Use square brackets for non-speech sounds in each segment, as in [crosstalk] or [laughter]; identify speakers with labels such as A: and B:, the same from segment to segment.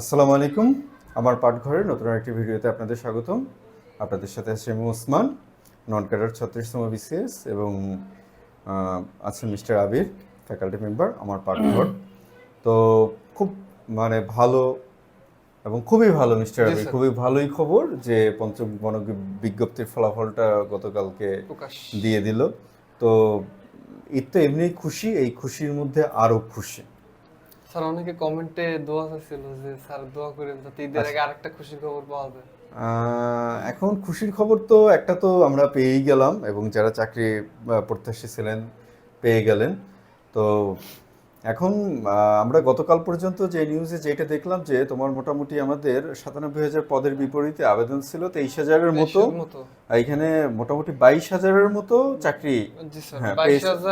A: আসসালামু আলাইকুম। আমার পাঠঘরের নতুন একটি ভিডিওতে আপনাদের স্বাগতম। আপনাদের সাথে আছে আমি ওসমান নন ক্যাডার ছত্রিশতম বিসিএস এবং আছেন মিস্টার আবির ফ্যাকাল্টি মেম্বার আমার পাঠঘর। তো খুব মানে ভালো এবং খুবই ভালো মিস্টার আবির খুবই ভালোই খবর যে পঞ্চম গণ বিজ্ঞপ্তির ফলাফলটা গতকালকে দিয়ে দিল। তো ঈদ তো এমনি খুশি এই খুশির মধ্যে আরও খুশি।
B: স্যার অনেকে কমেন্টে দোয়া চাইছিল যে স্যার দোয়া করেন যাতে ঈদের
A: আচ্ছা।
B: আগে আরেকটা খুশির খবর পাওয়া যায়
A: এখন খুশির খবর তো একটা তো আমরা পেয়েই গেলাম এবং যারা চাকরি প্রত্যাশী ছিলেন পেয়ে গেলেন তো এখন আমরা গতকাল পর্যন্ত যে নিউজে যেটা দেখলাম যে তোমার মোটামুটি আমাদের সাতানব্বই হাজার পদের বিপরীতে আবেদন ছিল তেইশ হাজারের মতো। এখানে মোটামুটি বাইশ হাজারের মতো চাকরি হ্যাঁ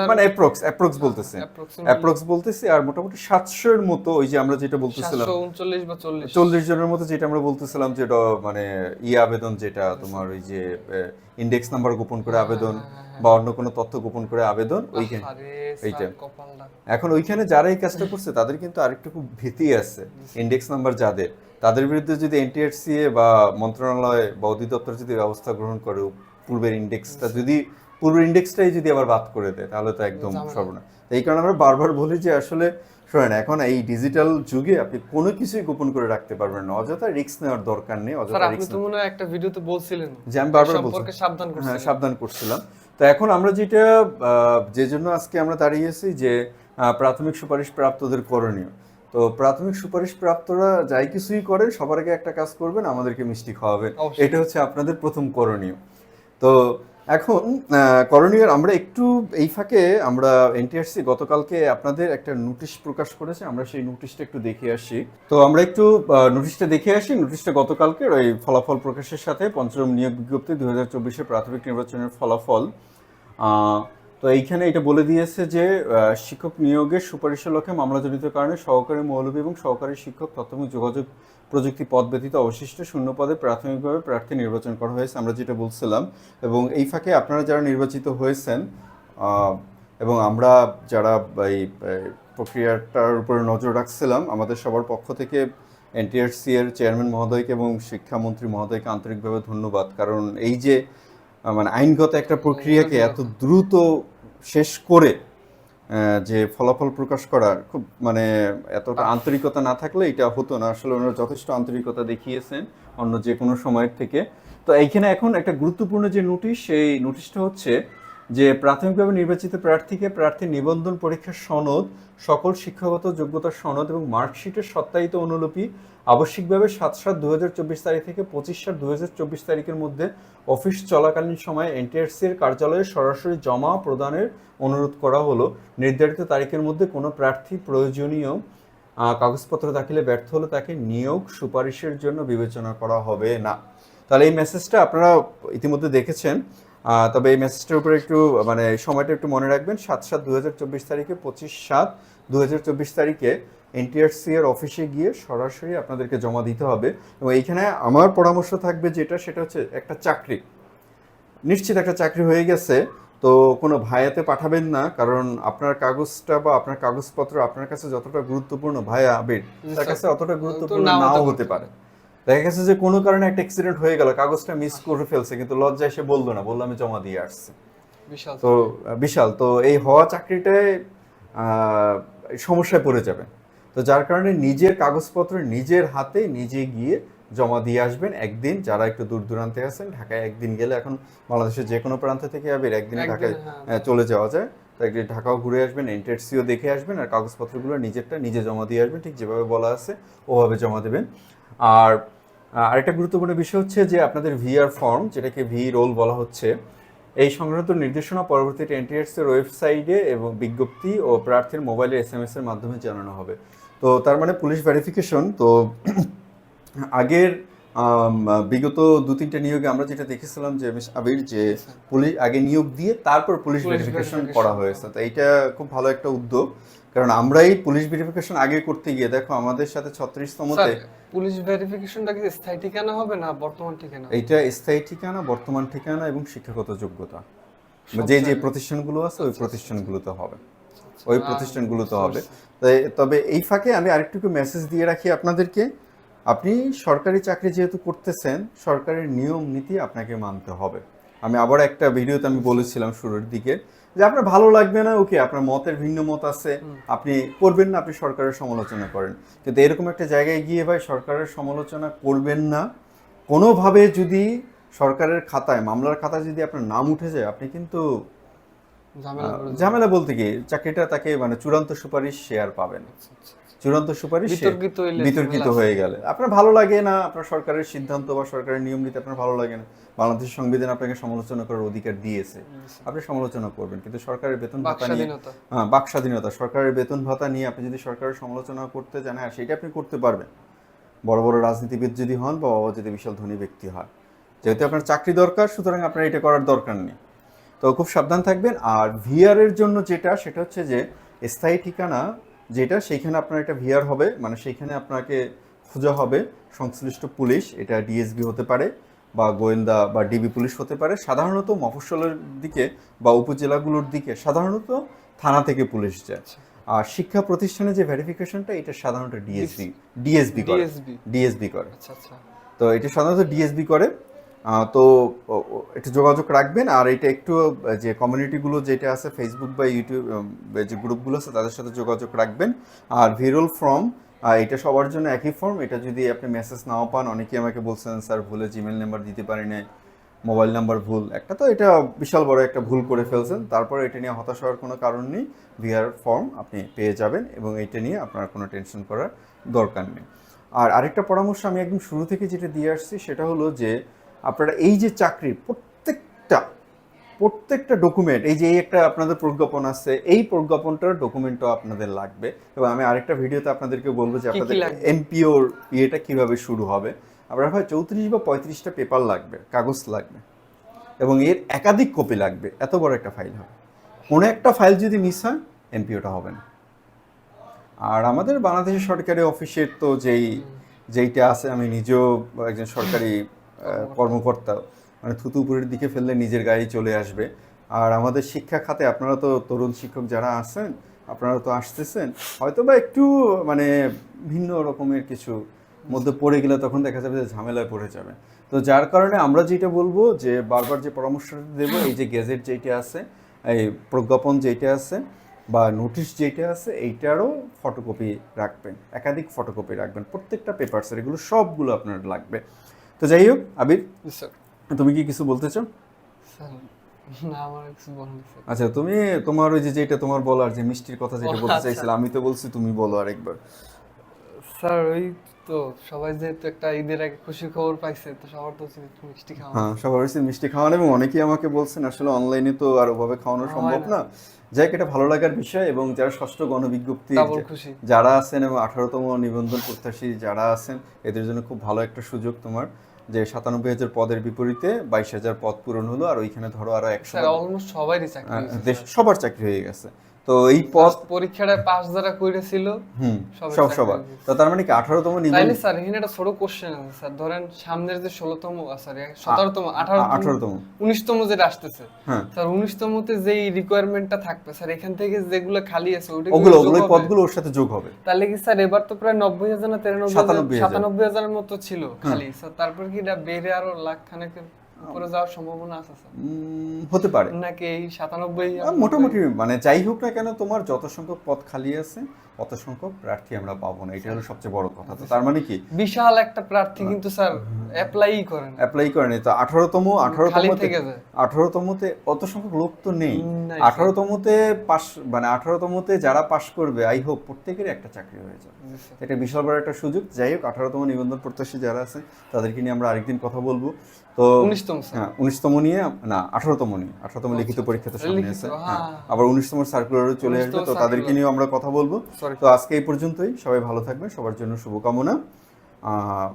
A: মানে অ্যাপ্রক্স অ্যাপ্রক্স বলতেছে। অ্যাপ্রক্স বলতেছি আর মোটামুটি সাতশো এর মতো ওই যে আমরা যেটা বলতেছিলাম।
B: চল্লিশ।
A: জনের মতো যেটা আমরা বলতেছিলাম যে ড- মানে ই আবেদন যেটা তোমার ওই যে ইন্ডেক্স নাম্বার গোপন করে আবেদন। বা অন্য কোনো তথ্য গোপন করে আবেদন ওইখানে এইটা। এখন ওইখানে যারা এই কাজটা করছে তাদের কিন্তু আরেকটু খুব ভীতি আছে। ইন্ডেক্স নাম্বার যাদের তাদের বিরুদ্ধে যদি এনটিআরসিএ বা মন্ত্রণালয় বা অধিদপ্তর যদি ব্যবস্থা গ্রহণ করে পূর্বের ইন্ডেক্সটা যদি পূর্বের ইন্ডেক্সটাই যদি আবার বাদ করে দেয় তাহলে তো একদম
B: ঝামেলা।
A: সর্বনা এই কারণে আমরা বারবার বলি যে আসলে শোনেন এখন এই ডিজিটাল যুগে আপনি কোনো কিছুই গোপন করে রাখতে পারবেন না। অযথা রিস্ক নেওয়ার দরকার নেই অযথা
B: আপনি
A: রিস্ক
B: তো মনে হয় একটা ভিডিওতে বলছিলেন
A: যে আমি বারবার
B: সম্পর্কে
A: বলছি
B: সাবধান
A: হ্যাঁ সাবধান করছিলাম। তো এখন আমরা যেটা আহ, যে জন্য আজকে আমরা দাঁড়িয়েছি যে আহ, প্রাথমিক সুপারিশ প্রাপ্তদের করণীয়। তো প্রাথমিক সুপারিশ প্রাপ্তরা যাই কিছুই করেন সবার আগে একটা কাজ করবেন আমাদেরকে মিষ্টি খাওয়াবেন। এটা হচ্ছে আপনাদের প্রথম করণীয়। তো এখন করণীয় আমরা একটু এই ফাঁকে আমরা এনটিআরসি গতকালকে আপনাদের একটা নোটিশ প্রকাশ করেছে, আমরা সেই নোটিশটা একটু দেখে আসি। তো আমরা একটু নোটিশটা দেখে আসি, নোটিশটা গতকালকে ওই ফলাফল প্রকাশের সাথে পঞ্চম নিয়োগ বিজ্ঞপ্তি দু হাজার চব্বিশের প্রাথমিক নির্বাচনের ফলাফল। তো এইখানে এটা বলে দিয়েছে যে শিক্ষক নিয়োগের সুপারিশের লক্ষ্যে মামলাজনিত কারণে সহকারী মৌলভী এবং সহকারী শিক্ষক তথ্যমূলক যোগাযোগ প্রযুক্তি পদ ব্যতীত অবশিষ্ট শূন্য পদে প্রাথমিকভাবে প্রার্থী নির্বাচন করা হয়েছে, আমরা যেটা বলছিলাম। এবং এই ফাঁকে আপনারা যারা নির্বাচিত হয়েছেন এবং আমরা যারা এই প্রক্রিয়াটার উপরে নজর রাখছিলাম, আমাদের সবার পক্ষ থেকে এনটিআরসি এর চেয়ারম্যান মহোদয়কে এবং শিক্ষামন্ত্রী মহোদয়কে আন্তরিকভাবে ধন্যবাদ। কারণ এই যে মানে আইনগত একটা প্রক্রিয়াকে এত দ্রুত শেষ করে যে ফলাফল প্রকাশ করার খুব মানে এতটা আন্তরিকতা না থাকলে এটা হতো না। আসলে ওনারা যথেষ্ট আন্তরিকতা দেখিয়েছেন অন্য যে কোনো সময়ের থেকে। তো এইখানে এখন একটা গুরুত্বপূর্ণ যে নোটিশ সেই নোটিশটা হচ্ছে যে প্রাথমিকভাবে নির্বাচিত প্রার্থীকে প্রার্থীর নিবন্ধন পরীক্ষার সনদ, সকল শিক্ষাগত যোগ্যতার সনদ এবং মার্কশিটের সত্যায়িত অনুলিপি আবশ্যিকভাবে সাত সাত দু তারিখ থেকে পঁচিশ সাত দু তারিখের মধ্যে অফিস চলাকালীন সময়ে এনটিআরসির কার্যালয়ে সরাসরি জমা প্রদানের অনুরোধ করা হলো। নির্ধারিত তারিখের মধ্যে কোনো প্রার্থী প্রয়োজনীয় কাগজপত্র দাখিলে ব্যর্থ হলে তাকে নিয়োগ সুপারিশের জন্য বিবেচনা করা হবে না। তাহলে এই মেসেজটা আপনারা ইতিমধ্যে দেখেছেন। তবে এই মেসেজটার উপরে একটু মানে সময়টা একটু মনে রাখবেন সাত সাত দু তারিখে পঁচিশ সাত দু তারিখে এনটিআরসি এর অফিসে গিয়ে সরাসরি আপনাদেরকে জমা দিতে হবে। এবং এইখানে আমার পরামর্শ থাকবে যেটা সেটা হচ্ছে একটা চাকরি। নিশ্চিত একটা চাকরি হয়ে গেছে তো কোনো ভায়াতে পাঠাবেন না কারণ আপনার কাগজটা বা আপনার কাগজপত্র আপনার কাছে যতটা গুরুত্বপূর্ণ ভায়া আবির তার কাছে অতটা গুরুত্বপূর্ণ
B: নাও হতে
A: পারে। দেখা গেছে যে কোনো কারণে একটা অ্যাক্সিডেন্ট হয়ে গেল কাগজটা মিস করে ফেলছে কিন্তু লজ্জায় সে বলল না বলল আমি জমা দিয়ে আসছি। তো বিশাল। তো এই হওয়া চাকরিটায় সমস্যায় পড়ে যাবে। তো যার কারণে নিজের কাগজপত্র নিজের হাতে নিজে গিয়ে জমা দিয়ে আসবেন। একদিন যারা একটু দূর দূরান্তে আছেন ঢাকায় একদিন গেলে এখন বাংলাদেশের যে কোনো প্রান্ত থেকে যাবে একদিনে ঢাকায়
B: হ্যাঁ।
A: চলে যাওয়া যায়। তো একদিন ঢাকাও ঘুরে আসবেন এনটেটসিও দেখে আসবেন আর কাগজপত্রগুলো নিজেরটা নিজে জমা দিয়ে আসবেন। ঠিক যেভাবে বলা আছে ওভাবে জমা দেবেন। আর আরেকটা গুরুত্বপূর্ণ বিষয় হচ্ছে যে আপনাদের ভিআর ফর্ম যেটাকে ভি রোল বলা হচ্ছে এই সংক্রান্ত নির্দেশনা পরবর্তীতে এনটিএস এর ওয়েবসাইটে এবং বিজ্ঞপ্তি ও প্রার্থীর মোবাইলে এস এম এস এর মাধ্যমে জানানো হবে। তো তার মানে পুলিশ ভেরিফিকেশন তো [clears throat] আগের বিগত দু তিনটা নিয়োগে আমরা যেটা দেখেছিলাম যে মিস আবির যে পুলিশ আগে নিয়োগ দিয়ে তারপর পুলিশ
B: পুলিশ
A: ভেরিফিকেশন করা হয়েছে। তো এইটা খুব ভালো একটা উদ্যোগ। কারণ আমরাই পুলিশ ভেরিফিকেশন আগে করতে গিয়ে দেখো আমাদের সাথে ছত্রিশতমতে
B: স্যার পুলিশ ভেরিফিকেশনটা কি স্থায়ী ঠিকানা হবে না বর্তমান ঠিকানা?
A: এইটা স্থায়ী ঠিকানা বর্তমান ঠিকানা এবং শিক্ষাগত যোগ্যতা। যে যে প্রতিষ্ঠানগুলো আছে ওই
B: আচ্ছা,
A: প্রতিষ্ঠানগুলোতে হবে। ওই প্রতিষ্ঠানগুলোতে হবে। তবে এই ফাঁকে আমি আরেকটুকু মেসেজ দিয়ে রাখি আপনাদেরকে। আপনি সরকারি চাকরি যেহেতু করতেছেন সরকারের নিয়ম নীতি আপনাকে মানতে হবে। আমি আবার একটা ভিডিওতে আমি বলেছিলাম শুরুর দিকে যে আপনার ভালো লাগবে না ওকে আপনার মতের ভিন্ন মত আছে আপনি করবেন না আপনি সরকারের সমালোচনা করেন। কিন্তু এরকম একটা জায়গায় গিয়ে ভাই সরকারের সমালোচনা করবেন না। কোনোভাবে যদি সরকারের খাতায় মামলার খাতায় যদি আপনার নাম উঠে যায় আপনি কিন্তু
B: ঝামেলা
A: বলতে কি চাকরিটা তাকে মানে চূড়ান্ত সুপারিশ শেয়ার পাবেন।
B: আচ্ছা, আচ্ছা।
A: চূড়ান্ত সুপারিশ
B: বিতর্কিত
A: বিতর্কিত হয়ে গেলে। আপনার ভালো লাগে না আপনার সরকারের সিদ্ধান্ত বা সরকারের নিয়ম নীতি আপনার ভালো লাগে না। বাংলাদেশ সংবিধান আপনাকে সমালোচনা করার অধিকার দিয়েছে। আপনি সমালোচনা করবেন কিন্তু সরকারের বেতন ভাতা নিয়ে হ্যাঁ বাক স্বাধীনতা সরকারের বেতন ভাতা নিয়ে আপনি যদি সরকারের সমালোচনা করতে চান হ্যাঁ সেটা আপনি করতে পারবেন। বড় বড় রাজনীতিবিদ যদি হন বা বাবা যদি বিশাল ধনী ব্যক্তি হয়। যেহেতু আপনার চাকরি দরকার সুতরাং আপনার এটা করার দরকার নেই। তো খুব সাবধান থাকবেন। আর ভিআর এর জন্য যেটা সেটা হচ্ছে যে স্থায়ী ঠিকানা যেটা সেইখানে আপনার একটা ভিআর হবে মানে সেইখানে আপনাকে খোঁজা হবে সংশ্লিষ্ট পুলিশ এটা ডিএসবি হতে পারে বা গোয়েন্দা বা ডিবি পুলিশ হতে পারে। সাধারণত মফস্বলের দিকে বা উপজেলাগুলোর দিকে সাধারণত থানা থেকে পুলিশ যায়।
B: আচ্ছা।
A: আর শিক্ষা প্রতিষ্ঠানে যে ভেরিফিকেশনটা এটা সাধারণত ডিএসবি ডিএসবি করে।
B: ডিএসবি
A: করে।
B: আচ্ছা আচ্ছা।
A: তো এটা সাধারণত ডিএসবি করে। তো একটু যোগাযোগ রাখবেন। আর এটা একটু, যে কমিউনিটিগুলো যেটা আছে ফেসবুক বা ইউটিউব যে গ্রুপগুলো আছে, তাদের সাথে যোগাযোগ রাখবেন। আর ভিরল ফর্ম এটা সবার জন্য একই ফর্ম এটা যদি আপনি মেসেজ নাও পান, অনেকেই আমাকে বলছেন, স্যার, ভুলে জিমেল নাম্বার দিতে পারি নাই মোবাইল নাম্বার ভুল। একটা তো এটা বিশাল বড় একটা ভুল করে ফেলছেন। তারপর এটা নিয়ে হতাশ হওয়ার কোনো কারণ নেই। ভিআর ফর্ম আপনি পেয়ে যাবেন এবং এটা নিয়ে আপনার কোনো টেনশন করার দরকার নেই। আর আরেকটা পরামর্শ আমি একদম শুরু থেকে যেটা দিয়ে আসছি, সেটা হলো যে আপনারা এই যে চাকরির প্রত্যেকটা প্রত্যেকটা ডকুমেন্ট এই যে এই একটা আপনাদের প্রজ্ঞাপন আছে এই প্রজ্ঞাপনটার ডকুমেন্টও আপনাদের লাগবে। এবং আমি আরেকটা ভিডিওতে আপনাদেরকে বলব যে আপনাদের এমপিওর ইয়েটা কীভাবে শুরু হবে। আপনার হয় চৌত্রিশ বা পঁয়ত্রিশটা পেপার লাগবে কাগজ লাগবে। এবং এর একাধিক কপি লাগবে এত বড় একটা ফাইল হবে। কোনো একটা ফাইল যদি মিস হয় এমপিওটা হবে না। আর আমাদের বাংলাদেশের সরকারি অফিসের তো যেই যেইটা আছে আমি নিজেও একজন সরকারি কর্মকর্তা। মানে থুতু উপরের দিকে ফেললে নিজের গায়ে চলে আসবে। আর আমাদের শিক্ষা খাতে আপনারা তো তরুণ শিক্ষক যারা আছেন, আপনারা তো আসতেছেন হয়তো বা একটু মানে ভিন্ন রকমের কিছু মধ্যে পড়ে গেলে তখন দেখা যাবে যে ঝামেলায় পড়ে যাবে। তো যার কারণে আমরা যেটা বলব যে বারবার যে পরামর্শটা দেবো, এই যে গেজেট যেটা আছে, এই প্রজ্ঞাপন যেটা আছে বা নোটিশ যেটা আছে, এইটারও ফটোকপি রাখবেন, একাধিক ফটোকপি রাখবেন, প্রত্যেকটা পেপারসের এগুলো সবগুলো আপনার লাগবে। তো যাই হোক আবির তুমি কি কিছু বলতে চাও? আচ্ছা তুমি তোমার ওই যে যেটা তোমার বলার যে মিষ্টির কথা যেটা বলতে
B: চাইছিলাম
A: চাইছিলে আমি তো বলছি তুমি বলো আরেকবার।
B: স্যার ওই তো সবাই যেহেতু একটা ঈদের আগে খুশি খবর পাইছে তো সবার তো উচিত মিষ্টি খাওয়া
A: হ্যাঁ সবার হয়েছে মিষ্টি খাওয়ানো এবং অনেকেই আমাকে বলছেন আসলে অনলাইনে তো আর ওভাবে খাওয়ানো সম্ভব
B: না।
A: যাই এটা ভালো লাগার বিষয় এবং যারা ষষ্ঠ গণবিজ্ঞপ্তি যারা আছেন এবং আঠারোতম নিবন্ধন প্রত্যাশী যারা আছেন এদের জন্য খুব ভালো একটা সুযোগ তোমার যে সাতানব্বই হাজার পদের বিপরীতে বাইশ হাজার পদ পূরণ হলো আর ওইখানে ধরো আরও একশো
B: অলমোস্ট সবারই চাকরি স্যার।
A: সবার চাকরি হয়ে গেছে তো এই
B: First পরীক্ষাটা পাস যারা
A: সব সবার। তো তার মানে কি আঠারোতম
B: তাইলে
A: নিবন্ধন
B: স্যার এখানে একটা ছোট কোশ্চেন আছে স্যার। ধরেন সামনের যে ষোলোতম সরি সতেরোতম আঠারোতম
A: আঠারোতম।
B: উনিশতম যেটা আসতেছে
A: হ্যাঁ।
B: স্যার উনিশতমতে যেই রিকোয়ারমেন্টটা থাকবে স্যার এখান থেকে যেগুলো খালি আছে ওটা
A: ওগুলো ওগুলো পদগুলো ওর সাথে যোগ হবে।
B: তাহলে কি স্যার এবার তো প্রায় নব্বই হাজার না তিরানব্বই
A: সাতানব্বই হাজার।
B: সাতানব্বই হাজারের মতো ছিল খালি স্যার। তারপর কি এটা বেড়ে আরও লাখ খানেকের উপরে যাওয়ার সম্ভাবনা আছে
A: হতে পারে।
B: নাকি এই সাতানব্বই
A: মোটামুটি মানে যাই হোক না কেন তোমার যত সংখ্যক পদ খালি আছে অত সংখ্যক প্রার্থী আমরা পাবো না। এটা হলো সবচেয়ে বড় কথা। তো তার মানে কি?
B: বিশাল একটা প্রার্থী কিন্তু স্যার অ্যাপ্লাই করেন।
A: অ্যাপ্লাই করেনি তো আঠারোতম আঠারোতমতে অত সংখ্যক লোক তো নেই। আঠারোতমতে পাস মানে আঠারোতমতে যারা পাশ করবে আই হোপ প্রত্যেকেরই একটা চাকরি হয়ে যাবে। এটা বিশাল বড় একটা সুযোগ। যাই হোক আঠারোতম নিবন্ধন প্রত্যাশী যারা আছে তাদেরকে নিয়ে আমরা আরেকদিন কথা বলব। তো
B: উনিশতম
A: হ্যাঁ উনিশতম নিয়ে না আঠারোতম নিয়ে আঠারোতম লিখিত পরীক্ষা তো সামনে
B: লিখিত,
A: আছে
B: হ্যাঁ।
A: হ্যাঁ আবার উনিশতম সার্কুলারও চলে আসবে তো তাদেরকে নিয়েও আমরা কথা বলব। তো আজকে এই পর্যন্তই সবাই ভালো থাকবেন সবার জন্য শুভকামনা। আহ,